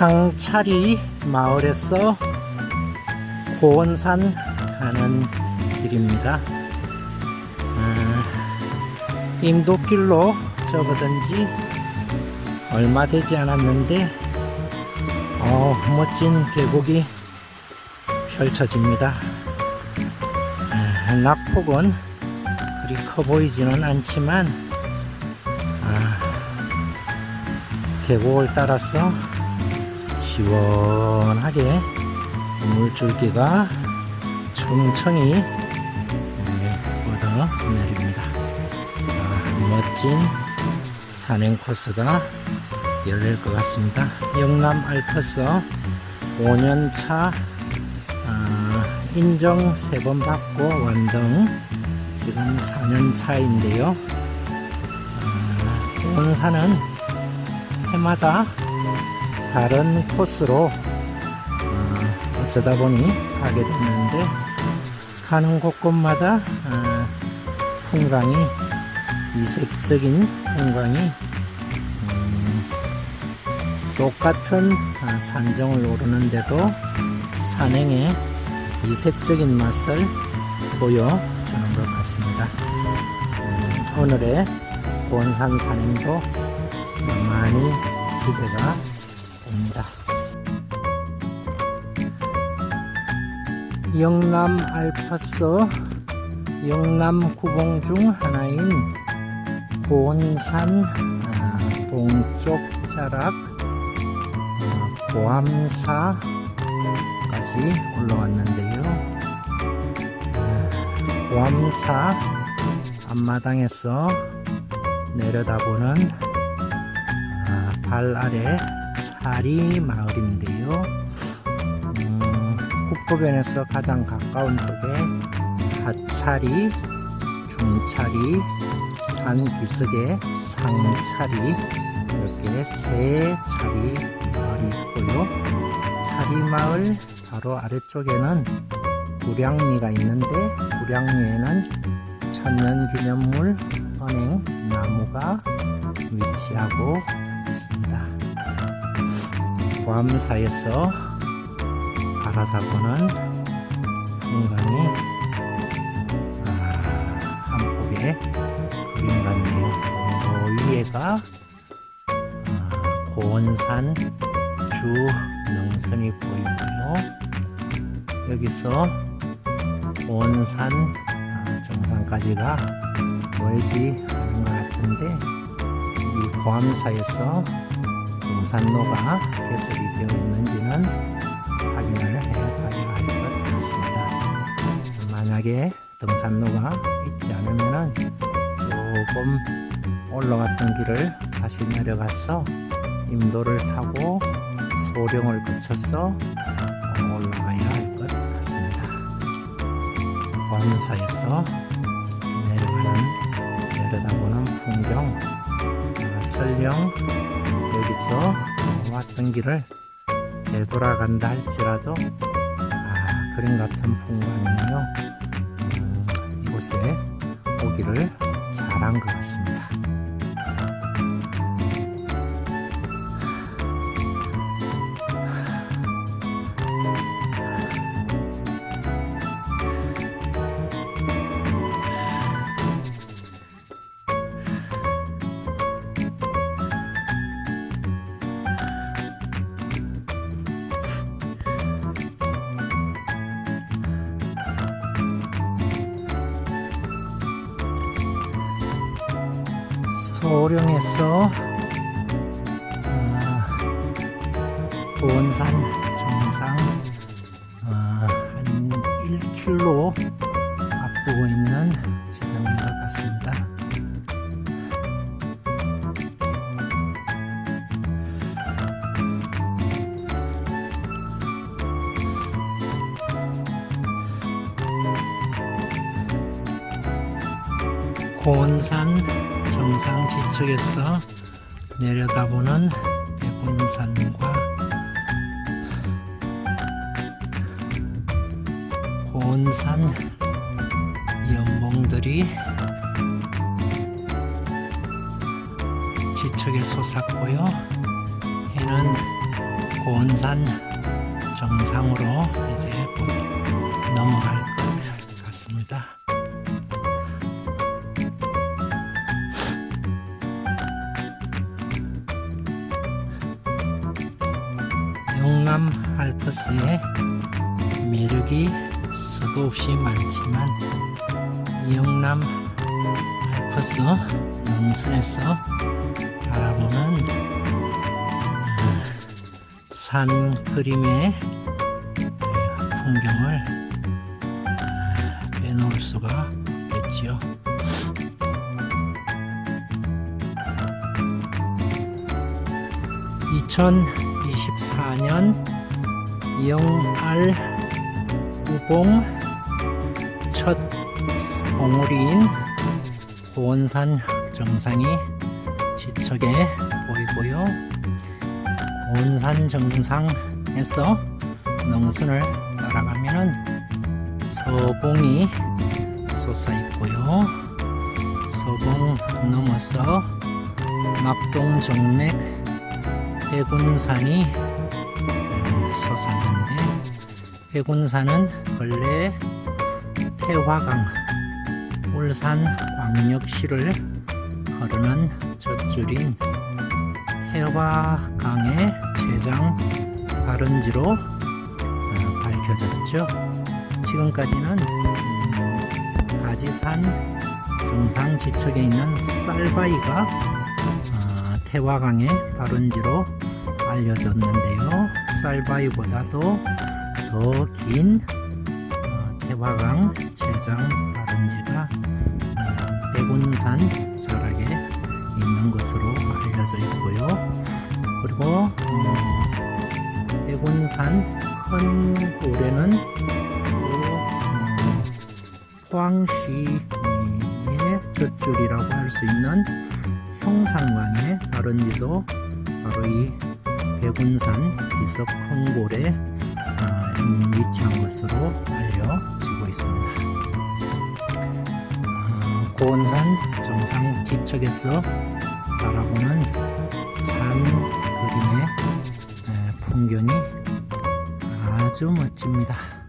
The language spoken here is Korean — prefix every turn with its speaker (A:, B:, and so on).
A: 상차리 마을에서 고원산 가는 길입니다. 아, 임도길로 접어든 지 얼마 되지 않았는데 어, 멋진 계곡이 펼쳐집니다. 아, 낙폭은 그리 커 보이지는 않지만 아, 계곡을 따라서 시원하게 물줄기가 천천히 뻗어 내립니다. 아, 멋진 산행 코스가 열릴 것 같습니다. 영남 알프스 5년차 아, 인정 3번 받고 완등 지금 4년 차인데요. 아, 원산은 해마다 다른 코스로 어, 어쩌다 보니 가게 됐는데 가는 곳곳마다 어, 풍광이 이색적인 풍광이 음, 똑같은 어, 산정을 오르는데도 산행의 이색적인 맛을 보여주는 것 같습니다. 음, 오늘의 본산 산행도 많이 기대가 됩니다. 영남 알파스 영남 구봉 중 하나인 고원산 아, 동쪽 자락 어, 고암사까지 올라왔는데요. 아, 고암사 앞마당에서 내려다보는 아, 발 아래 차리 마을인데요. 음, 국보변에서 가장 가까운 쪽에 하차리, 중차리, 산기슭에 상차리 이렇게 세 차리 마을이 있고요. 차리 마을 바로 아래쪽에는 구량리가 있는데 구량리에는 천년기념물 은행 나무가 위치하고 있습니다. 괌사에서 바라다보는 풍광이 아, 한 폭의 그림 같네요. 그 위에가 아, 고원산 주 능선이 보이고요. 여기서 고원산 아, 정상까지가 멀지 않은 것 같은데 이 고암사에서 등산로가 개설이 되어 있는지는 확인을 해봐야 할 것 같습니다. 만약에 등산로가 있지 않으면 조금 올라갔던 길을 다시 내려가서 임도를 타고 소령을 거쳐서 올라가야 할 것 같습니다. 관사에서 내려가는 내려다보는 풍경 아, 설령 여기서 왔던 길을 되돌아간다 할지라도 아, 그림 같은 풍광이네요. 음, 이곳에 오기를 잘한 것 같습니다. 소령에서 아, 보원산 정상 아, 한 1km 앞두고 있는 지점인 것 같습니다. 고원산 정상 지척에서 내려다보는 백운산과 고원산 연봉들이 지척에 솟았고요. 해는 고원산 정상으로 이제 곧 넘어갈 것 같습니다. 알프스의 매력이 수도 없이 많지만 영남 알프스 능선에서 바라보는 어, 산 그림의 풍경을 어, 빼놓을 수가 없겠지요. (2024년) 영알 우봉 첫 봉우리인 고원산 정상이 지척에 보이고요. 고원산 정상에서 능선을 따라가면은 서봉이 솟아 있고요. 서봉 넘어서 막동 정맥 해군산이 음, 솟았는데 해군산은 근래 태화강 울산 광역시를 흐르는 젖줄인 태화강의 최장 발원지로 어, 밝혀졌죠. 지금까지는 음, 가지산 정상 지척에 있는 쌀바위가 어, 태화강의 발원지로 알려졌는데요. 쌀바위보다도 더긴 어, 태화강 최장 발원지가 음, 백운산 자락에 있는 것으로 알려져 있고요. 그리고 어, 백운산 큰 고래는 또 어, 포항시의 젖줄이라고 할 수 있는 형산강의 발원지도 바로 이 백운산 고래 어, 위치한 것으로 알려지고 있습니다. 어, 고원산 정상 지척에서 바라보는 산 그림의 에, 풍경이 아주 멋집니다.